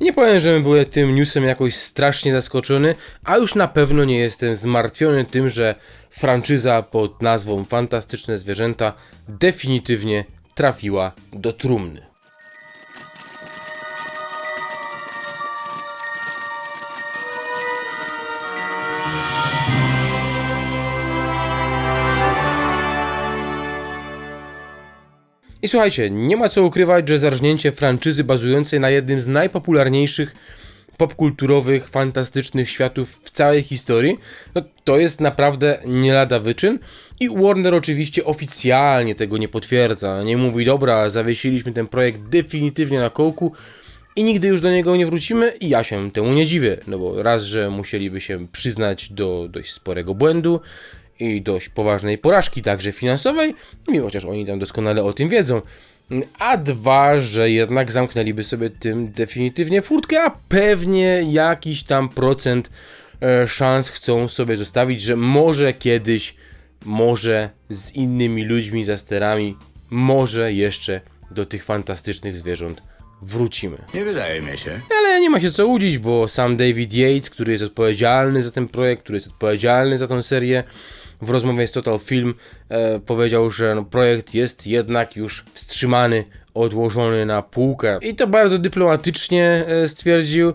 Nie powiem, że byłem tym newsem jakoś strasznie zaskoczony, a już na pewno nie jestem zmartwiony tym, że franczyza pod nazwą Fantastyczne Zwierzęta definitywnie trafiła do trumny. Słuchajcie, nie ma co ukrywać, że zarżnięcie franczyzy bazującej na jednym z najpopularniejszych popkulturowych, fantastycznych światów w całej historii, no to jest naprawdę nie lada wyczyn. I Warner oczywiście oficjalnie tego nie potwierdza. Nie mówi, dobra, zawiesiliśmy ten projekt definitywnie na kołku i nigdy już do niego nie wrócimy i ja się temu nie dziwię, no bo raz, że musieliby się przyznać do dość sporego błędu, i dość poważnej porażki, także finansowej, mimo chociaż oni tam doskonale o tym wiedzą. A dwa, że jednak zamknęliby sobie tym definitywnie furtkę, a pewnie jakiś tam procent e, szans chcą sobie zostawić, że może kiedyś, może z innymi ludźmi za sterami, może jeszcze do tych fantastycznych zwierząt wrócimy. Nie wydaje mi się. Ale nie ma się co łudzić, bo sam David Yates, który jest odpowiedzialny za ten projekt, który jest odpowiedzialny za tą serię, w rozmowie z Total Film e, powiedział, że no, projekt jest jednak już wstrzymany, odłożony na półkę. I to bardzo dyplomatycznie e, stwierdził,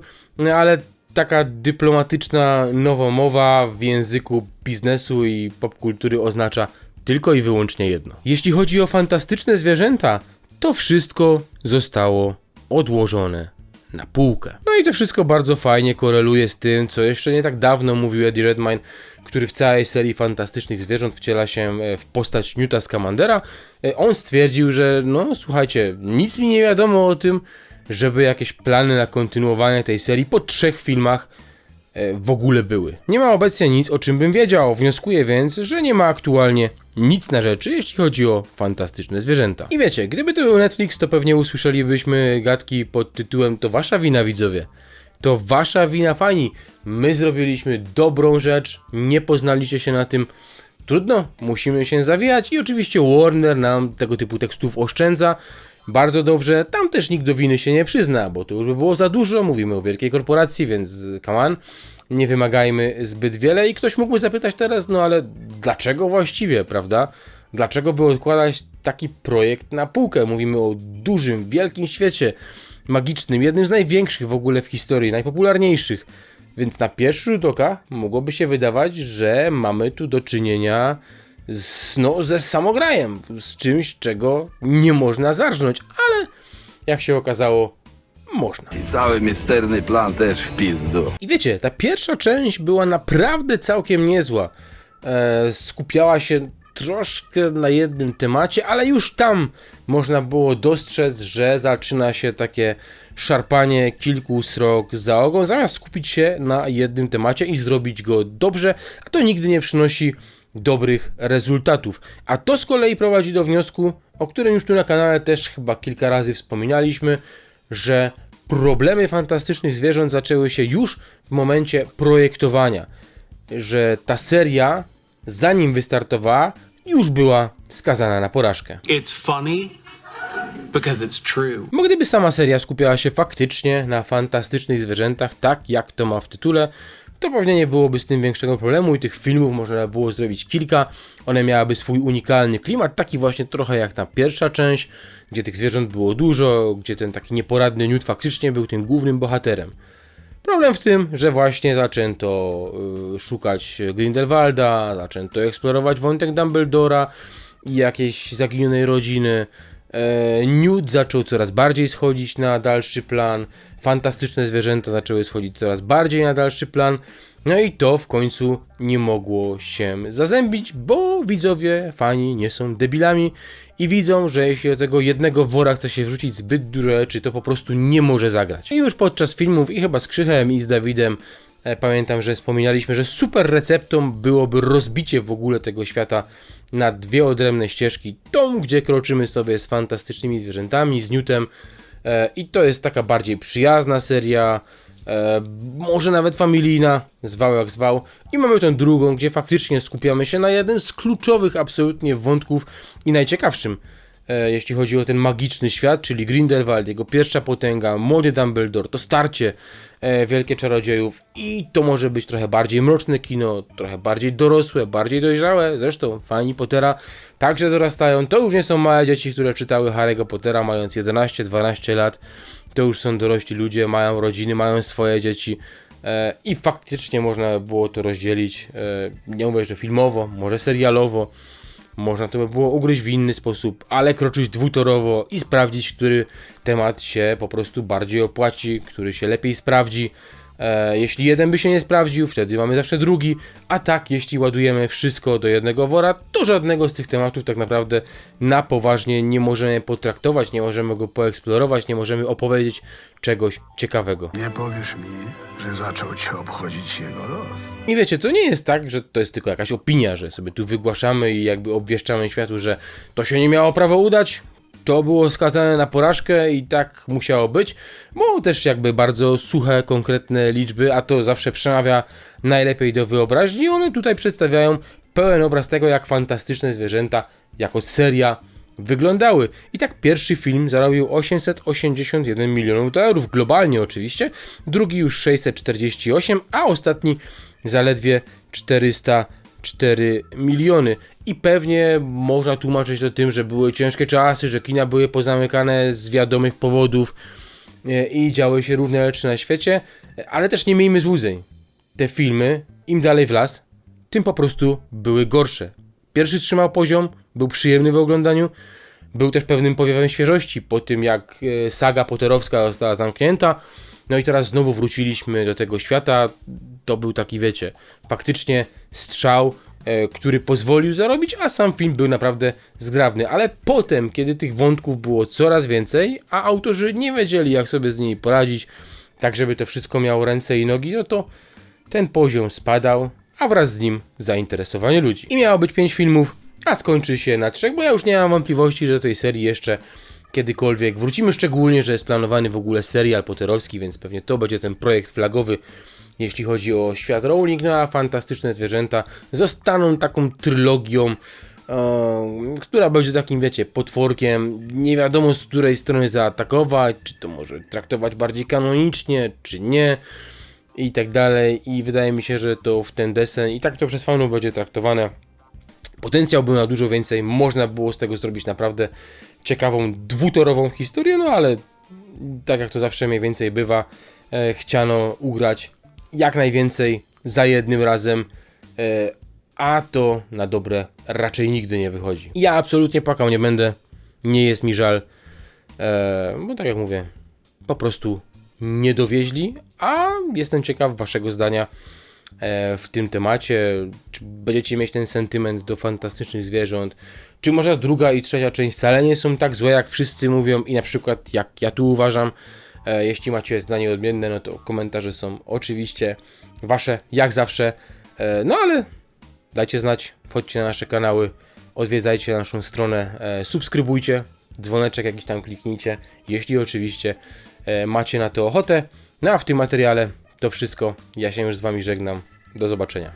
ale taka dyplomatyczna nowomowa w języku biznesu i popkultury oznacza tylko i wyłącznie jedno. Jeśli chodzi o fantastyczne zwierzęta, to wszystko zostało odłożone na półkę. No i to wszystko bardzo fajnie koreluje z tym, co jeszcze nie tak dawno mówił Eddie Redmayne, który w całej serii fantastycznych zwierząt wciela się e, w postać Newta Scamandera. E, on stwierdził, że no słuchajcie, nic mi nie wiadomo o tym, żeby jakieś plany na kontynuowanie tej serii po trzech filmach w ogóle były. Nie ma obecnie nic, o czym bym wiedział. Wnioskuję więc, że nie ma aktualnie nic na rzeczy, jeśli chodzi o fantastyczne zwierzęta. I wiecie, gdyby to był Netflix, to pewnie usłyszelibyśmy gadki pod tytułem To wasza wina, widzowie. To wasza wina, fani. My zrobiliśmy dobrą rzecz, nie poznaliście się na tym. Trudno, musimy się zawijać i oczywiście Warner nam tego typu tekstów oszczędza. Bardzo dobrze, tam też nikt do winy się nie przyzna, bo to już by było za dużo, mówimy o wielkiej korporacji, więc come on nie wymagajmy zbyt wiele i ktoś mógłby zapytać teraz, no ale dlaczego właściwie, prawda? Dlaczego by odkładać taki projekt na półkę? Mówimy o dużym, wielkim świecie magicznym, jednym z największych w ogóle w historii, najpopularniejszych. Więc na pierwszy rzut oka mogłoby się wydawać, że mamy tu do czynienia z, no, ze samograjem, z czymś, czego nie można zarżnąć, ale jak się okazało, można. I cały misterny plan też w pizdu. I wiecie, ta pierwsza część była naprawdę całkiem niezła. E, skupiała się troszkę na jednym temacie, ale już tam można było dostrzec, że zaczyna się takie szarpanie kilku srok za ogon, zamiast skupić się na jednym temacie i zrobić go dobrze, a to nigdy nie przynosi dobrych rezultatów. A to z kolei prowadzi do wniosku, o którym już tu na kanale też chyba kilka razy wspominaliśmy, że problemy fantastycznych zwierząt zaczęły się już w momencie projektowania. Że ta seria, zanim wystartowała, już była skazana na porażkę. It's funny because it's true. Bo gdyby sama seria skupiała się faktycznie na fantastycznych zwierzętach, tak jak to ma w tytule, to pewnie nie byłoby z tym większego problemu i tych filmów można było zrobić kilka. One miałyby swój unikalny klimat, taki właśnie trochę jak ta pierwsza część, gdzie tych zwierząt było dużo, gdzie ten taki nieporadny Newt faktycznie był tym głównym bohaterem. Problem w tym, że właśnie zaczęto y, szukać Grindelwalda, zaczęto eksplorować wątek Dumbledora i jakiejś zaginionej rodziny. E, Newt zaczął coraz bardziej schodzić na dalszy plan, fantastyczne zwierzęta zaczęły schodzić coraz bardziej na dalszy plan, no i to w końcu nie mogło się zazębić, bo widzowie, fani nie są debilami i widzą, że jeśli do tego jednego wora chce się wrzucić zbyt dużo rzeczy, to po prostu nie może zagrać. I już podczas filmów i chyba z Krzychem i z Dawidem pamiętam, że wspominaliśmy, że super receptą byłoby rozbicie w ogóle tego świata na dwie odrębne ścieżki. Tą, gdzie kroczymy sobie z fantastycznymi zwierzętami, z Newtem e, i to jest taka bardziej przyjazna seria, e, może nawet familijna, zwał jak zwał. I mamy tę drugą, gdzie faktycznie skupiamy się na jednym z kluczowych absolutnie wątków i najciekawszym e, jeśli chodzi o ten magiczny świat, czyli Grindelwald, jego pierwsza potęga, młody Dumbledore, to starcie e, Wielkie Czarodziejów i to może być trochę bardziej mroczne kino, trochę bardziej dorosłe, bardziej dojrzałe, zresztą fani Pottera także dorastają, to już nie są małe dzieci, które czytały Harry'ego Pottera mając 11-12 lat, to już są dorośli ludzie, mają rodziny, mają swoje dzieci e, i faktycznie można było to rozdzielić, e, nie mówię, że filmowo, może serialowo, można to by było ugryźć w inny sposób, ale kroczyć dwutorowo i sprawdzić, który temat się po prostu bardziej opłaci, który się lepiej sprawdzi. E, jeśli jeden by się nie sprawdził, wtedy mamy zawsze drugi, a tak, jeśli ładujemy wszystko do jednego wora, to żadnego z tych tematów tak naprawdę na poważnie nie możemy potraktować, nie możemy go poeksplorować, nie możemy opowiedzieć czegoś ciekawego. Nie powiesz mi, że zaczął cię obchodzić jego los. I wiecie, to nie jest tak, że to jest tylko jakaś opinia, że sobie tu wygłaszamy i jakby obwieszczamy światu, że to się nie miało prawo udać, to było skazane na porażkę i tak musiało być, bo też jakby bardzo suche, konkretne liczby, a to zawsze przemawia najlepiej do wyobraźni, one tutaj przedstawiają pełen obraz tego, jak fantastyczne zwierzęta jako seria wyglądały. I tak pierwszy film zarobił 881 milionów dolarów, globalnie oczywiście, drugi już 648, a ostatni zaledwie 404 miliony. I pewnie można tłumaczyć to tym, że były ciężkie czasy, że kina były pozamykane z wiadomych powodów e, i działy się różne rzeczy na świecie, ale też nie miejmy złudzeń. Te filmy, im dalej w las, tym po prostu były gorsze. Pierwszy trzymał poziom, był przyjemny w oglądaniu, był też pewnym powiewem świeżości po tym, jak e, saga potterowska została zamknięta. No i teraz znowu wróciliśmy do tego świata. To był taki, wiecie, faktycznie strzał, e, który pozwolił zarobić, a sam film był naprawdę zgrabny. Ale potem, kiedy tych wątków było coraz więcej, a autorzy nie wiedzieli, jak sobie z nimi poradzić, tak żeby to wszystko miało ręce i nogi, no to ten poziom spadał, a wraz z nim zainteresowanie ludzi. I miało być 5 filmów, a skończy się na trzech, bo ja już nie mam wątpliwości, że do tej serii jeszcze kiedykolwiek wrócimy, szczególnie, że jest planowany w ogóle serial potterowski, więc pewnie to będzie ten projekt flagowy, jeśli chodzi o świat Rowling, no a fantastyczne zwierzęta zostaną taką trylogią, e, która będzie takim, wiecie, potworkiem, nie wiadomo z której strony zaatakować, czy to może traktować bardziej kanonicznie, czy nie i tak dalej i wydaje mi się, że to w ten desen i tak to przez fanów będzie traktowane. Potencjał był na dużo więcej, można było z tego zrobić naprawdę ciekawą, dwutorową historię, no ale tak jak to zawsze mniej więcej bywa, e, chciano ugrać jak najwięcej za jednym razem, e, a to na dobre raczej nigdy nie wychodzi. Ja absolutnie płakał nie będę, nie jest mi żal, e, bo tak jak mówię, po prostu nie dowieźli, a jestem ciekaw waszego zdania e, w tym temacie. Czy będziecie mieć ten sentyment do fantastycznych zwierząt? Czy może druga i trzecia część wcale nie są tak złe, jak wszyscy mówią i na przykład jak ja tu uważam? E, Jeśli macie zdanie odmienne, no to komentarze są oczywiście wasze, jak zawsze. E, No ale dajcie znać, wchodźcie na nasze kanały, odwiedzajcie naszą stronę, e, subskrybujcie, dzwoneczek jakiś tam kliknijcie, jeśli oczywiście macie na to ochotę. No a w tym materiale to wszystko. Ja się już z wami żegnam. Do zobaczenia.